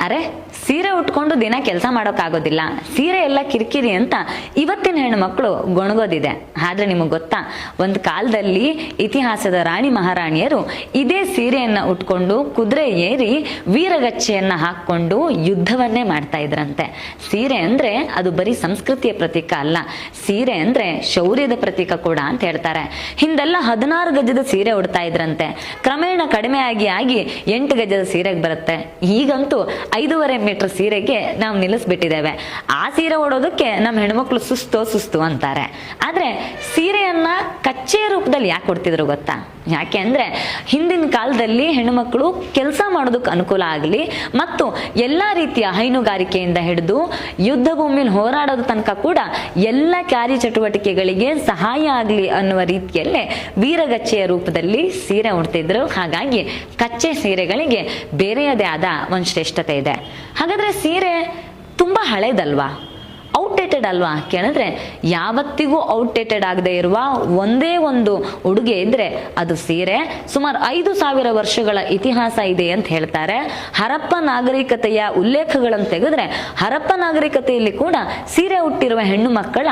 ಅರೆ, ಸೀರೆ ಉಟ್ಕೊಂಡು ದಿನ ಕೆಲಸ ಮಾಡೋಕ್ಕಾಗೋದಿಲ್ಲ. ಸೀರೆ ಎಲ್ಲ ಕಿರಿಕಿರಿ ಅಂತ ಇವತ್ತಿನ ಹೆಣ್ಣುಮಕ್ಕಳು ಗೊಣಗೋದಿದೆ. ಆದ್ರೆ ನಿಮಗೆ ಗೊತ್ತಾ, ಒಂದು ಕಾಲದಲ್ಲಿ ಇತಿಹಾಸದ ರಾಣಿ ಮಹಾರಾಣಿಯರು ಇದೇ ಸೀರೆಯನ್ನ ಉಟ್ಕೊಂಡು ಕುದುರೆ ಏರಿ ವೀರಗಚ್ಚೆಯನ್ನ ಹಾಕ್ಕೊಂಡು ಯುದ್ಧವನ್ನೇ ಮಾಡ್ತಾ ಇದ್ರಂತೆ. ಸೀರೆ ಅಂದ್ರೆ ಅದು ಬರೀ ಸಂಸ್ಕೃತಿಯ ಪ್ರತೀಕ ಅಲ್ಲ. ಸೀರೆ ಅಂದ್ರೆ ಶೌರ್ಯದ ಪ್ರತೀಕ ಕೂಡ ಅಂತ ಹೇಳ್ತಾರೆ. ಹಿಂದೆಲ್ಲ ಹದಿನಾರು ಗಜದ ಸೀರೆ ಉಡ್ತಾ ಇದ್ರಂತೆ. ಕ್ರಮೇಣ ಕಡಿಮೆ ಆಗಿ ಆಗಿ ಎಂಟು ಗಜದ ಸೀರೆಗೆ ಬರುತ್ತೆ. ಈಗಂತೂ ಐದೂವರೆ ಮೀಟರ್ ಸೀರೆಗೆ ನಾವು ನಿಲ್ಲಿಸ್ಬಿಟ್ಟಿದ್ದೇವೆ. ಆ ಸೀರೆ ಉಡೋದಕ್ಕೆ ನಮ್ಮ ಹೆಣ್ಮಕ್ಳು ಸುಸ್ತು ಸುಸ್ತು ಅಂತಾರೆ. ಆದರೆ ಸೀರೆಯನ್ನು ಕಚ್ಚೆ ರೂಪದಲ್ಲಿ ಯಾಕೆ ಕೊಡ್ತಿದ್ರು ಗೊತ್ತಾ? ಯಾಕೆ ಅಂದ್ರೆ ಹಿಂದಿನ ಕಾಲದಲ್ಲಿ ಹೆಣ್ಣುಮಕ್ಕಳು ಕೆಲಸ ಮಾಡೋದಕ್ಕೆ ಅನುಕೂಲ ಆಗಲಿ, ಮತ್ತು ಎಲ್ಲ ರೀತಿಯ ಹೈನುಗಾರಿಕೆಯಿಂದ ಹಿಡಿದು ಯುದ್ಧ ಭೂಮಿಯಲ್ಲಿ ಹೋರಾಡೋದ ತನಕ ಕೂಡ ಎಲ್ಲ ಕಾರ್ಯಚಟುವಟಿಕೆಗಳಿಗೆ ಸಹಾಯ ಆಗಲಿ ಅನ್ನುವ ರೀತಿಯಲ್ಲೇ ವೀರಗಚ್ಚೆಯ ರೂಪದಲ್ಲಿ ಸೀರೆ ಉಡ್ತಿದ್ರು. ಹಾಗಾಗಿ ಕಚ್ಚೆ ಸೀರೆಗಳಿಗೆ ಬೇರೆಯದೇ ಆದ ಒಂದು ಶ್ರೇಷ್ಠತೆ ಇದೆ. ಹಾಗಾದ್ರೆ ಸೀರೆ ತುಂಬಾ ಹಳೇದಲ್ವಾ? ಔಟ್ಡೇಟೆಡ್ ಅಲ್ವಾ? ಕೇಳಿದ್ರೆ ಯಾವತ್ತಿಗೂ ಔಟ್ಡೇಟೆಡ್ ಆಗದೆ ಇರುವ ಒಂದೇ ಒಂದು ಉಡುಗೆ ಇದ್ರೆ ಅದು ಸೀರೆ. ಸುಮಾರು ಐದು ಸಾವಿರ ವರ್ಷಗಳ ಇತಿಹಾಸ ಇದೆ ಅಂತ ಹೇಳ್ತಾರೆ. ಹರಪ್ಪ ನಾಗರಿಕತೆಯ ಉಲ್ಲೇಖಗಳನ್ನು ತೆಗೆದ್ರೆ ಹರಪ್ಪ ನಾಗರಿಕತೆಯಲ್ಲಿ ಕೂಡ ಸೀರೆ ಹುಟ್ಟಿರುವ ಹೆಣ್ಣು ಮಕ್ಕಳ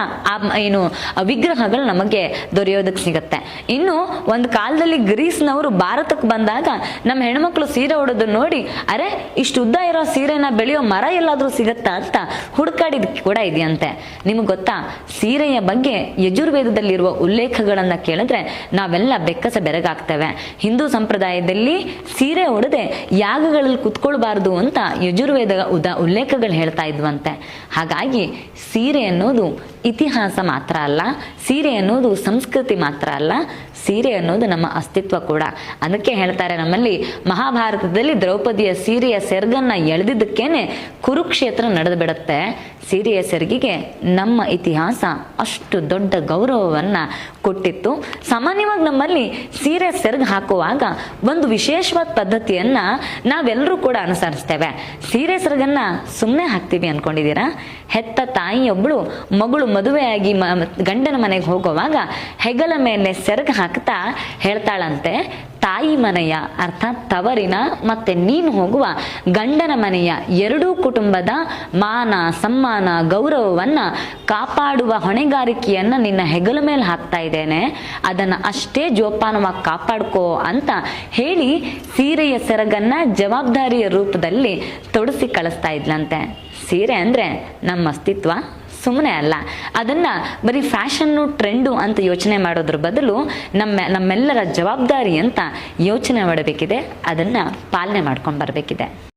ಏನು ವಿಗ್ರಹಗಳು ನಮಗೆ ದೊರೆಯೋದಕ್ಕೆ ಸಿಗತ್ತೆ. ಇನ್ನು ಒಂದು ಕಾಲದಲ್ಲಿ ಗ್ರೀಸ್ನವರು ಭಾರತಕ್ಕೆ ಬಂದಾಗ ನಮ್ಮ ಹೆಣ್ಮಕ್ಳು ಸೀರೆ ಉಡೋದನ್ನ ನೋಡಿ, ಅರೆ, ಇಷ್ಟು ಉದ್ದ ಇರೋ ಸೀರೆನ ಬೆಳೆಯೋ ಮರ ಎಲ್ಲಾದ್ರೂ ಸಿಗತ್ತಾ ಅಂತ ಹುಡುಕಾಡಿದ ಕೂಡ ಇದೆಯಂತೆ. ನಿಮಗೆ ಗೊತ್ತಾ? ಸೀರೆಯ ಬಗ್ಗೆ ಯಜುರ್ವೇದದಲ್ಲಿರುವ ಉಲ್ಲೇಖಗಳನ್ನು ಕೇಳಿದ್ರೆ ನಾವೆಲ್ಲ ಬೆಕ್ಕಸ ಬೆರಗಾಗ್ತೇವೆ. ಹಿಂದೂ ಸಂಪ್ರದಾಯದಲ್ಲಿ ಸೀರೆ ಉಡದೆ ಯಾಗಗಳಲ್ಲಿ ಕುತ್ಕೊಳ್ಬಾರ್ದು ಅಂತ ಯಜುರ್ವೇದ ಉದ, ಉಲ್ಲೇಖಗಳು ಹೇಳ್ತಾ ಇದ್ವಂತೆ. ಹಾಗಾಗಿ ಸೀರೆ ಅನ್ನೋದು ಇತಿಹಾಸ ಮಾತ್ರ ಅಲ್ಲ, ಸೀರೆ ಅನ್ನೋದು ಸಂಸ್ಕೃತಿ ಮಾತ್ರ ಅಲ್ಲ, ಸೀರೆ ಅನ್ನೋದು ನಮ್ಮ ಅಸ್ತಿತ್ವ ಕೂಡ. ಅದಕ್ಕೆ ಹೇಳ್ತಾರೆ ನಮ್ಮಲ್ಲಿ, ಮಹಾಭಾರತದಲ್ಲಿ ದ್ರೌಪದಿಯ ಸೀರೆಯ ಸೆರ್ಗನ್ನ ಎಳೆದಿದ್ದಕ್ಕೇನೆ ಕುರುಕ್ಷೇತ್ರ ನಡೆದು ಬಿಡುತ್ತೆ ಸೀರೆಯ ಸೆರ್ಗಿಗೆ ನಮ್ಮ ಇತಿಹಾಸ ಅಷ್ಟು ದೊಡ್ಡ ಗೌರವವನ್ನ ಕೊಟ್ಟಿತ್ತು. ಸಾಮಾನ್ಯವಾಗಿ ನಮ್ಮಲ್ಲಿ ಸೀರೆ ಸೆರ್ಗ್ ಹಾಕುವಾಗ ಒಂದು ವಿಶೇಷವಾದ ಪದ್ಧತಿಯನ್ನ ನಾವೆಲ್ಲರೂ ಕೂಡ ಅನುಸರಿಸ್ತೇವೆ. ಸೀರೆ ಸೆರ್ಗನ್ನ ಸುಮ್ಮನೆ ಹಾಕ್ತೀವಿ ಅನ್ಕೊಂಡಿದ್ದೀರಾ? ಹೆತ್ತ ತಾಯಿಯೊಬ್ಬಳು ಮಗಳು ಮದುವೆಯಾಗಿ ಗಂಡನ ಮನೆಗೆ ಹೋಗುವಾಗ ಹೆಗಲ ಮೇಲೆ ಸೆರಗು ಹಾಕ್ತಾ ಹೇಳ್ತಾಳಂತೆ, ತಾಯಿ ಮನೆಯ, ಅರ್ಥಾತ್ ತವರಿನ ಮತ್ತೆ ನೀನು ಹೋಗುವ ಗಂಡನ ಮನೆಯ ಎರಡೂ ಕುಟುಂಬದ ಮಾನ, ಸಮ್ಮಾನ, ಗೌರವವನ್ನ ಕಾಪಾಡುವ ಹೊಣೆಗಾರಿಕೆಯನ್ನ ನಿನ್ನ ಹೆಗಲ ಮೇಲೆ ಹಾಕ್ತಾ ಇದ್ದೇನೆ. ಅದನ್ನ ಅಷ್ಟೇ ಜೋಪಾನವಾಗಿ ಕಾಪಾಡ್ಕೋ ಅಂತ ಹೇಳಿ ಸೀರೆಯ ಸೆರಗನ್ನ ಜವಾಬ್ದಾರಿಯ ರೂಪದಲ್ಲಿ ತೊಡಸಿ ಕಳಿಸ್ತಾ ಇದ್ಲಂತೆ. ಸೀರೆ ಅಂದ್ರೆ ನಮ್ಮ ಅಸ್ತಿತ್ವ. ಸುಮ್ಮನೆ ಅಲ್ಲ. ಅದನ್ನ ಬರೀ ಫ್ಯಾಷನ್ನು, ಟ್ರೆಂಡು ಅಂತ ಯೋಚನೆ ಮಾಡೋದ್ರ ಬದಲು ನಮ್ಮ, ನಮ್ಮೆಲ್ಲರ ಜವಾಬ್ದಾರಿ ಅಂತ ಯೋಚನೆ ಮಾಡಬೇಕಿದೆ. ಅದನ್ನ ಪಾಲನೆ ಮಾಡ್ಕೊಂಡು ಬರಬೇಕಿದೆ.